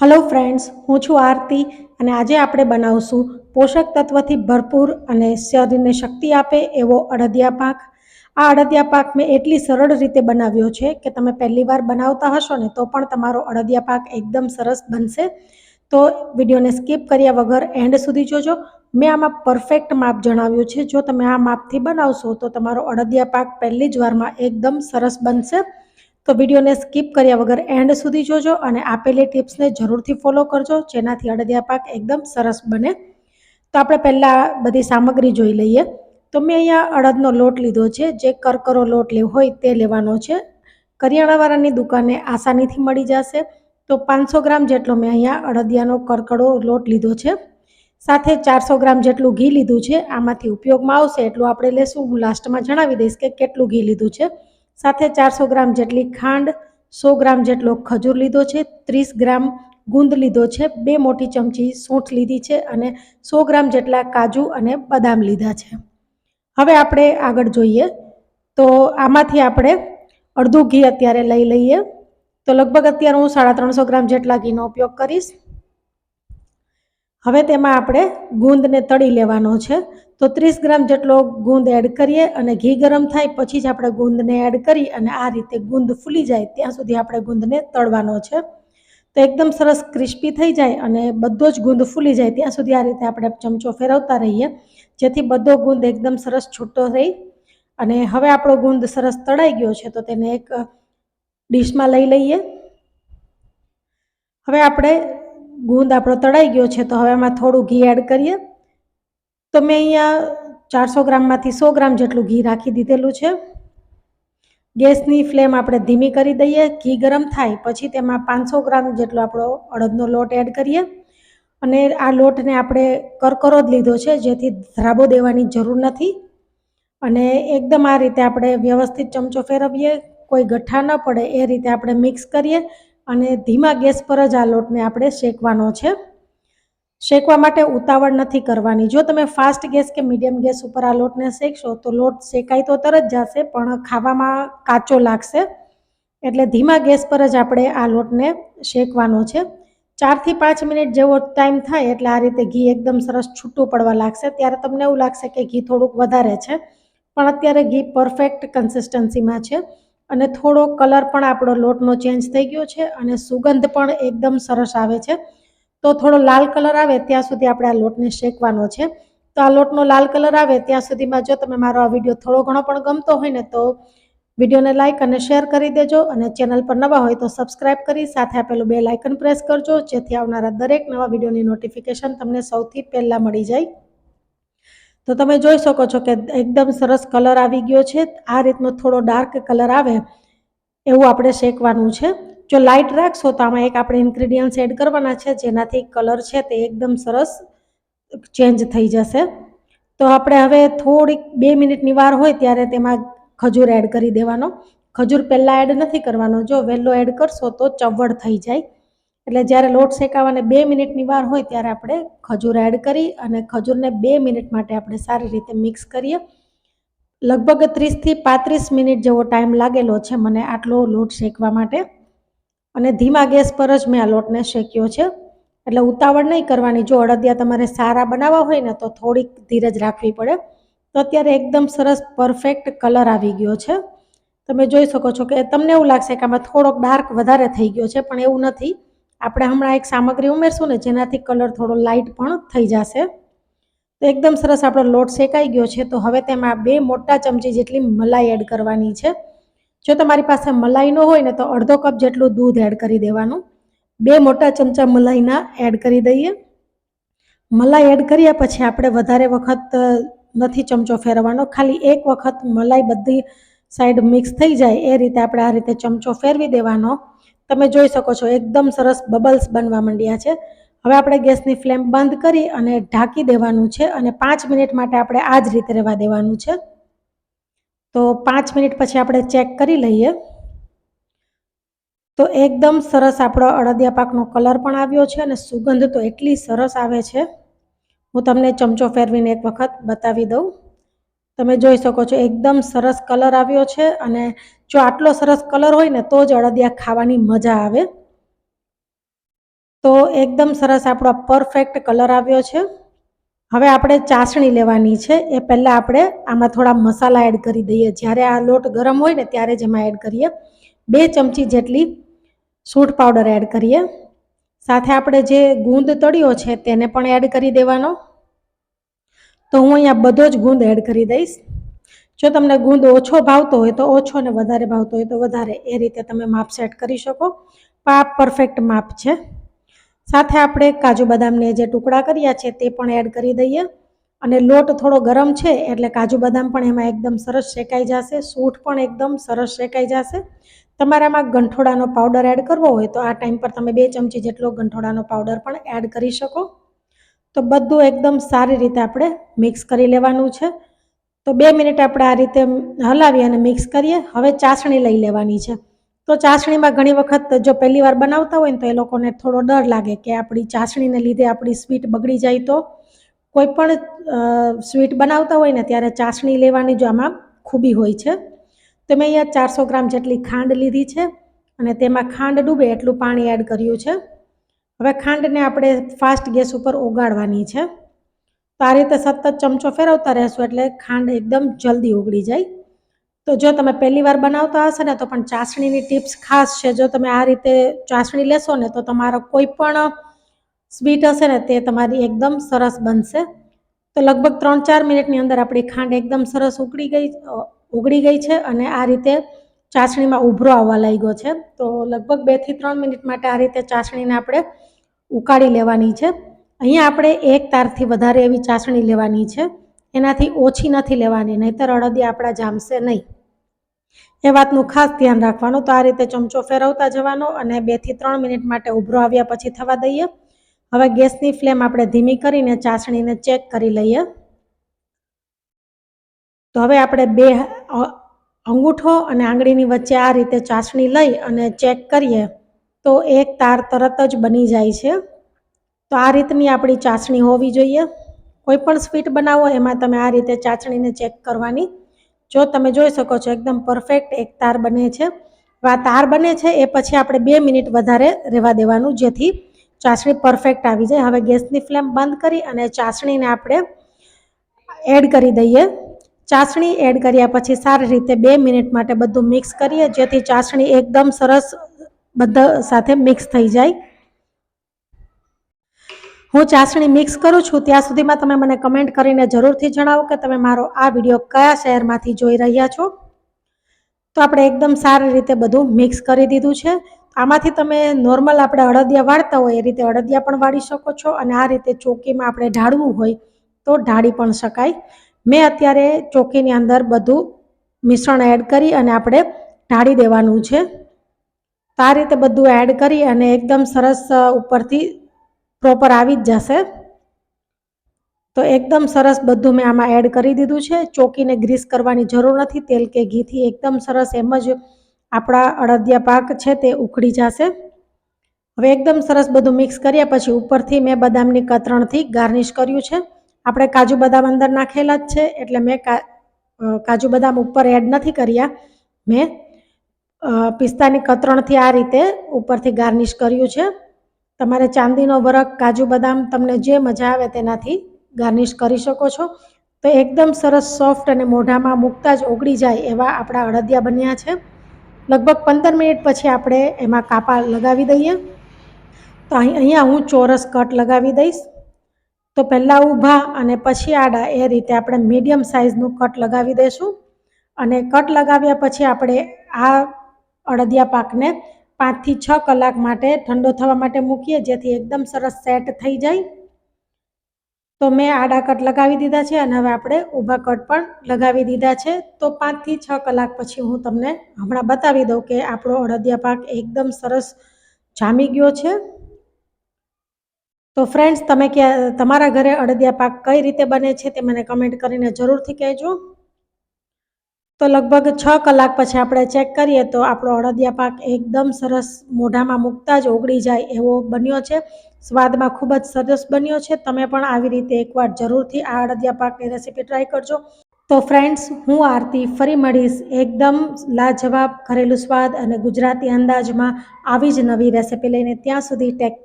Hello friends હું છું આરતી અને આજે આપણે બનાવશું પોષક તત્વથી ભરપૂર અને શરીરને શક્તિ આપે એવો અડદિયા પાક. આ અડદિયા પાક મેં એટલી સરળ રીતે બનાવ્યો છે કે તમે પહેલી વાર બનાવતા હશો ને તો પણ તમારો અડદિયા પાક એકદમ સરસ બનશે. તો વિડીયોને સ્કીપ કર્યા વગર એન્ડ સુધી જોજો. મેં આમાં પરફેક્ટ માપ જણાવ્યું છે. જો તમે આ માપથી બનાવશો તો તમારો અડદિયા પાક પહેલી જ વારમાં એકદમ સરસ બનશે. તો વિડીયોને સ્કીપ કર્યા વગર એન્ડ સુધી જોજો અને આપેલી ટિપ્સને જરૂરથી ફોલો કરજો, જેનાથી અડદિયા પાક એકદમ સરસ બને. તો આપણે પહેલાં બધી સામગ્રી જોઈ લઈએ. તો મેં અહીંયા અડદનો લોટ લીધો છે, જે કરકરો લોટ લેવો હોય તે લેવાનો છે. કરિયાણાવાળાની દુકાને આસાનીથી મળી જશે. તો પાંચસો ગ્રામ જેટલો મેં અહીંયા અડદિયાનો કરકડો લોટ લીધો છે. સાથે ચારસો ગ્રામ જેટલું ઘી લીધું છે. આમાંથી ઉપયોગમાં આવશે એટલું આપણે લેશું. હું લાસ્ટમાં જણાવી દઈશ કે કેટલું ઘી લીધું છે. સાથે ચારસો ગ્રામ જેટલી ખાંડ, સો ગ્રામ જેટલો ખજૂર લીધો છે, ત્રીસ ગ્રામ ગુંદ લીધો છે, બે મોટી ચમચી સૂંઠ લીધી છે અને સો ગ્રામ જેટલા કાજુ અને બદામ લીધા છે. હવે આપણે આગળ જોઈએ. તો આમાંથી આપણે અડધું ઘી અત્યારે લઈ લઈએ. તો લગભગ અત્યારે હું સાડા ત્રણસો ગ્રામ જેટલા ઘીનો ઉપયોગ કરીશ. હવે તેમાં આપણે ગુંદને તળી લેવાનો છે. તો ત્રીસ ગ્રામ જેટલો ગુંદ એડ કરીએ અને ઘી ગરમ થાય પછી જ આપણે ગુંદને એડ કરી અને આ રીતે ગુંદ ફૂલી જાય ત્યાં સુધી આપણે ગુંદને તળવાનો છે. તો એકદમ સરસ ક્રિસ્પી થઈ જાય અને બધો જ ગુંદ ફૂલી જાય ત્યાં સુધી આ રીતે આપણે ચમચો ફેરવતા રહીએ. જેથી બધો ગુંદ એકદમ સરસ છૂટો રહી. અને હવે આપણો ગુંદ સરસ તળાઈ ગયો છે તો તેને એક ડીશમાં લઈ લઈએ. હવે આપણે ગુંદ આપણો તળાઈ ગયો છે તો હવે એમાં થોડું ઘી એડ કરીએ. તો મેં અહીંયા ચારસો ગ્રામમાંથી સો ગ્રામ જેટલું ઘી રાખી દીધેલું છે. ગેસની ફ્લેમ આપણે ધીમી કરી દઈએ. ઘી ગરમ થાય પછી તેમાં પાંચસો ગ્રામ જેટલો આપણો અડદનો લોટ એડ કરીએ. અને આ લોટને આપણે કરકરો જ લીધો છે, જેથી ધ્રાબો દેવાની જરૂર નથી. અને એકદમ આ રીતે આપણે વ્યવસ્થિત ચમચો ફેરવીએ. કોઈ ગઠ્ઠા ન પડે, એ રીતે આપણે મિક્સ કરીએ અને ધીમા ગેસ પર જ આ લોટને આપણે શેકવાનો છે. શેકવા માટે ઉતાવળ નથી કરવાની. જો તમે ફાસ્ટ ગેસ કે મીડિયમ ગેસ ઉપર આ લોટને શેકશો, તો લોટ શેકાય તો તરત જશે, પણ ખાવામાં કાચો લાગશે. એટલે ધીમા ગેસ પર જ આપણે આ લોટને શેકવાનો છે. ચારથી પાંચ મિનિટ જેવો ટાઈમ થાય એટલે આ રીતે ઘી એકદમ સરસ છૂટું પડવા લાગશે. ત્યારે તમને એવું લાગશે કે ઘી થોડુંક વધારે છે. પણ અત્યારે ઘી પરફેક્ટ કન્સિસ્ટન્સીમાં છે અને થોડો કલર પણ આપણો લોટનો ચેન્જ થઈ ગયો છે અને સુગંધ પણ એકદમ સરસ આવે છે. તો થોડો લાલ કલર આવે ત્યાં સુધી આપણે આ લોટને શેકવાનો છે. તો આ લોટનો લાલ કલર આવે ત્યાં સુધીમાં જો તમે મારો આ વીડિયો થોડો ઘણો પણ ગમતો હોય ને તો વિડીયોને લાઇક અને શેર કરી દેજો અને ચેનલ પર નવા હોય તો સબસ્ક્રાઈબ કરી સાથે આપેલું બે લાઇકન પ્રેસ કરજો, જેથી આવનારા દરેક નવા વિડીયોની નોટિફિકેશન તમને સૌથી પહેલાં મળી જાય. તો તમે જોઈ શકો છો કે એકદમ સરસ કલર આવી ગયો છે. આ રીતનો થોડો ડાર્ક કલર આવે એવું આપણે શેકવાનું છે. જો લાઇટ રાખશો તો આમાં એક આપણે ઇન્ગ્રીડિયન્ટ્સ એડ કરવાના છે, જેનાથી કલર છે તે એકદમ સરસ ચેન્જ થઈ જશે. તો આપણે હવે થોડીક બે મિનિટની વાર હોય ત્યારે તેમાં ખજૂર એડ કરી દેવાનો. ખજૂર પહેલાં એડ નથી કરવાનો. જો વહેલો એડ કરશો તો ચવડ થઈ જાય. એટલે જ્યારે લોટ શેકાવાને બે મિનિટની વાર હોય ત્યારે આપણે ખજૂર એડ કરી અને ખજૂરને બે મિનિટ માટે આપણે સારી રીતે મિક્સ કરીએ. લગભગ ત્રીસથી પાંત્રીસ મિનિટ જેવો ટાઈમ લાગેલો છે મને આટલો લોટ શેકવા માટે. અને ધીમા ગેસ પર જ મેં આ લોટને શેક્યો છે. એટલે ઉતાવળ નહીં કરવાની. જો અડદિયા તમારે સારા બનાવવા હોય ને, તો થોડીક ધીરજ રાખવી પડે. તો અત્યારે એકદમ સરસ પરફેક્ટ કલર આવી ગયો છે. તમે જોઈ શકો છો કે તમને એવું લાગશે કે આમાં થોડોક ડાર્ક વધારે થઈ ગયો છે, પણ એવું નથી. આપણે હમણાં એક સામગ્રી ઉમેરશું ને, જેનાથી કલર થોડો લાઇટ પણ થઈ જશે. તો એકદમ સરસ આપણો લોટ શેકાઈ ગયો છે. તો હવે તેમાં બે મોટા ચમચી જેટલી મલાઈ એડ કરવાની છે. જો તમારી પાસે મલાઈનો હોય ને તો અડધો કપ જેટલું દૂધ એડ કરી દેવાનું. બે મોટા ચમચા મલાઈના એડ કરી દઈએ. મલાઈ એડ કર્યા પછી આપણે વધારે વખત નથી ચમચો ફેરવવાનો. ખાલી એક વખત મલાઈ બધી સાઈડ મિક્સ થઈ જાય, એ રીતે આપણે આ રીતે ચમચો ફેરવી દેવાનો. તમે જોઈ શકો છો, એકદમ સરસ બબલ્સ બનવા માંડ્યા છે. હવે આપણે ગેસની ફ્લેમ બંધ કરી અને ઢાંકી દેવાનું છે અને પાંચ મિનિટ માટે આપણે આ જ રીતે રહેવા દેવાનું છે. તો પાંચ મિનિટ પછી આપણે ચેક કરી લઈએ. તો એકદમ સરસ આપણો અડદિયા પાકનો કલર પણ આવ્યો છે અને સુગંધ તો એટલી સરસ આવે છે. હું તમને ચમચો ફેરવીને એક વખત બતાવી દઉં. તમે જોઈ શકો છો એકદમ સરસ કલર આવ્યો છે અને જો આટલો સરસ કલર હોય ને તો જ અડદિયા ખાવાની મજા આવે. તો એકદમ સરસ આપણો પરફેક્ટ કલર આવ્યો છે. હવે આપણે ચાસણી લેવાની છે. એ પહેલાં આપણે આમાં થોડા મસાલા એડ કરી દઈએ. જ્યારે આ લોટ ગરમ હોય ને ત્યારે જ એમાં એડ કરીએ. બે ચમચી જેટલી સૂટ પાવડર એડ કરીએ. સાથે આપણે જે ગુંદ તળ્યો છે તેને પણ એડ કરી દેવાનો. તો હું અહીંયા બધો જ ગુંદ એડ કરી દઈશ. જો તમને ગુંદ ઓછો ભાવતો હોય તો ઓછો ને વધારે ભાવતો હોય તો વધારે. એ રીતે તમે માપ સેટ કરી શકો. આ પરફેક્ટ માપ છે. સાથે આપણે કાજુ બદામને જે ટુકડા કર્યા છે તે પણ એડ કરી દઈએ. અને લોટ થોડો ગરમ છે એટલે કાજુ બદામ પણ એમાં એકદમ સરસ શેકાઈ જશે. સૂઠ પણ એકદમ સરસ શેકાઈ જશે. તમારામાં ગંઠોડાનો પાવડર એડ કરવો હોય તો આ ટાઈમ પર તમે બે ચમચી જેટલો ગંઠોડાનો પાવડર પણ એડ કરી શકો. તો બધું એકદમ સારી રીતે આપણે મિક્સ કરી લેવાનું છે. તો બે મિનિટ આપણે આ રીતે હલાવી અને મિક્સ કરીએ. હવે ચાસણી લઈ લેવાની છે. તો ચાસણીમાં ઘણી વખત જો પહેલી વાર બનાવતા હોય ને તો એ લોકોને થોડો ડર લાગે કે આપણી ચાસણીને લીધે આપણી સ્વીટ બગડી જાય તો કોઈ પણ સ્વીટ બનાવતા હોય ને ત્યારે ચાસણી લેવાની જો આમાં ખૂબી હોય છે. તો મેં અહીંયા ચારસો ગ્રામ જેટલી ખાંડ લીધી છે અને તેમાં ખાંડ ડૂબે એટલું પાણી એડ કર્યું છે. હવે ખાંડને આપણે ફાસ્ટ ગેસ ઉપર ઓગાળવાની છે. તો આ રીતે સતત ચમચો ફેરવતા રહેશું એટલે ખાંડ એકદમ જલ્દી ઓગળી જાય. તો જો તમે પહેલી વાર બનાવતા હશે ને, તો પણ ચાસણીની ટિપ્સ ખાસ છે. જો તમે આ રીતે ચાસણી લેશો ને, તો તમારો કોઈ પણ સ્વીટ હશે ને, તે તમારી એકદમ સરસ બનશે. તો લગભગ ત્રણ ચાર મિનિટની અંદર આપણી ખાંડ એકદમ સરસ ઉકળી ગઈ ઉગડી ગઈ છે અને આ રીતે ચાસણીમાં ઉભરો આવવા લાગ્યો છે. તો લગભગ બેથી ત્રણ મિનિટ માટે આ રીતે ચાસણીને આપણે ઉકાળી લેવાની છે. અહીંયા આપણે એક તારથી વધારે એવી ચાસણી લેવાની છે. એનાથી ઓછી નથી લેવાની, નહીતર અડદિયા આપણા જામશે નહીં. એ વાતનું ખાસ ધ્યાન રાખવાનું. તો આ રીતે ચમચો ફેરવતા જવાનો અને બેથી ત્રણ મિનિટ માટે ઉભરો આવ્યા પછી થવા દઈએ. હવે ગેસની ફ્લેમ આપણે ધીમી કરીને ચાસણીને ચેક કરી લઈએ. તો હવે આપણે બે અંગૂઠો અને આંગળીની વચ્ચે આ રીતે ચાસણી લઈ અને ચેક કરીએ તો એક તાર તરત જ બની જાય છે. તો આ રીતની આપણી ચાસણી હોવી જોઈએ. કોઈ પણ સ્વીટ બનાવો, એમાં તમે આ રીતે ચાસણીને ચેક કરવાની જો તમે જોઈ શકો છો, એકદમ પરફેક્ટ એક તાર બને છે. આ તાર બને છે, એ પછી આપણે બે મિનિટ વધારે રહેવા દેવાનું, જેથી ચાસણી પરફેક્ટ આવી જાય. હવે ગેસની ફ્લેમ બંધ કરી અને ચાસણીને આપણે એડ કરી દઈએ. ચાસણી એડ કર્યા પછી સારી રીતે બે મિનિટ માટે બધું મિક્સ કરીએ, જેથી ચાસણી એકદમ સરસ બધા સાથે મિક્સ થઈ જાય. હું ચાસણી મિક્સ કરું છું, ત્યાં સુધીમાં તમે મને કમેન્ટ કરીને જરૂરથી જણાવો કે તમે મારો આ વીડિયો કયા શહેરમાંથી જોઈ રહ્યા છો. તો આપણે એકદમ સારી રીતે બધું મિક્સ કરી દીધું છે. આમાંથી તમે નોર્મલ આપણે અડદિયા વાળતા હોય એ રીતે અડદિયા પણ વાળી શકો છો અને આ રીતે ચોકીમાં આપણે ઢાળવું હોય તો ઢાળી પણ શકાય. મેં અત્યારે ચોકીની અંદર બધું મિશ્રણ એડ કરી અને આપણે ઢાળી દેવાનું છે. તો આ રીતે બધું એડ કરી અને એકદમ સરસ ઉપરથી પ્રોપર આવી જ જશે. તો એકદમ સરસ બધું મેં આમાં એડ કરી દીધું છે. ચોકીને ગ્રીસ કરવાની જરૂર નથી. તેલ કે ઘીથી એકદમ સરસ એમ જ આપણા અડદિયા પાક છે તે ઉખડી જશે. હવે એકદમ સરસ બધું મિક્સ કર્યા પછી ઉપરથી મેં બદામની કતરણથી ગાર્નિશ કર્યું છે. આપણે કાજુ બદામ અંદર નાખેલા જ છે. એટલે મેં કાજુ બદામ ઉપર એડ નથી કર્યા. મેં પિસ્તાની કતરણથી આ રીતે ઉપરથી ગાર્નિશ કર્યું છે. તમારે ચાંદીનો વરખ, કાજુ બદામ તમને જે મજા આવે તેનાથી ગાર્નિશ કરી શકો છો. તો એકદમ સરસ, સોફ્ટ અને મોઢામાં મૂકતા જ ઓગળી જાય એવા આપણા અડદિયા બન્યા છે. લગભગ પંદર મિનિટ પછી આપણે એમાં કાપા લગાવી દઈએ. તો અહીં, અહીંયા હું ચોરસ કટ લગાવી દઈશ. તો પહેલાં ઊભા અને પછી આડા એ રીતે આપણે મીડિયમ સાઇઝનું કટ લગાવી દઈશું. અને કટ લગાવ્યા પછી આપણે આ અડદિયા પાકને પાંચથી છ કલાક માટે ઠંડો થવા માટે મૂકીએ, જેથી એકદમ સરસ સેટ થઈ જાય. તો મેં આડા કટ લગાવી દીધા છે અને હવે આપણે ઊભા કટ પણ લગાવી દીધા છે. તો પાંચથી છ કલાક પછી હું તમને હમણાં બતાવી દઉં કે આપણો અડદિયા પાક એકદમ સરસ જામી ગયો છે. તો ફ્રેન્ડ્સ તમે ક્યાં, તમારા ઘરે અડદિયા પાક કઈ રીતે બને છે તે મને કમેન્ટ કરીને જરૂરથી કહેજો. તો લગભગ છ કલાક પછી આપણે ચેક કરીએ તો આપણો અડદિયા પાક એકદમ સરસ મોઢામાં મૂકતા જ ઓગળી જાય એવો બન્યો છે. સ્વાદમાં ખૂબ જ સરસ બન્યો છે. તમે પણ આવી રીતે એકવાર જરૂરથી આ અડદિયા પાકની રેસીપી ટ્રાય કરજો. તો ફ્રેન્ડ્સ હું આરતી ફરી મળીશ. એકદમ લાજવાબ ઘરેલું સ્વાદ અને ગુજરાતી અંદાજમાં આવી જ નવી રેસીપી લઈને ત્યાં સુધી ટેક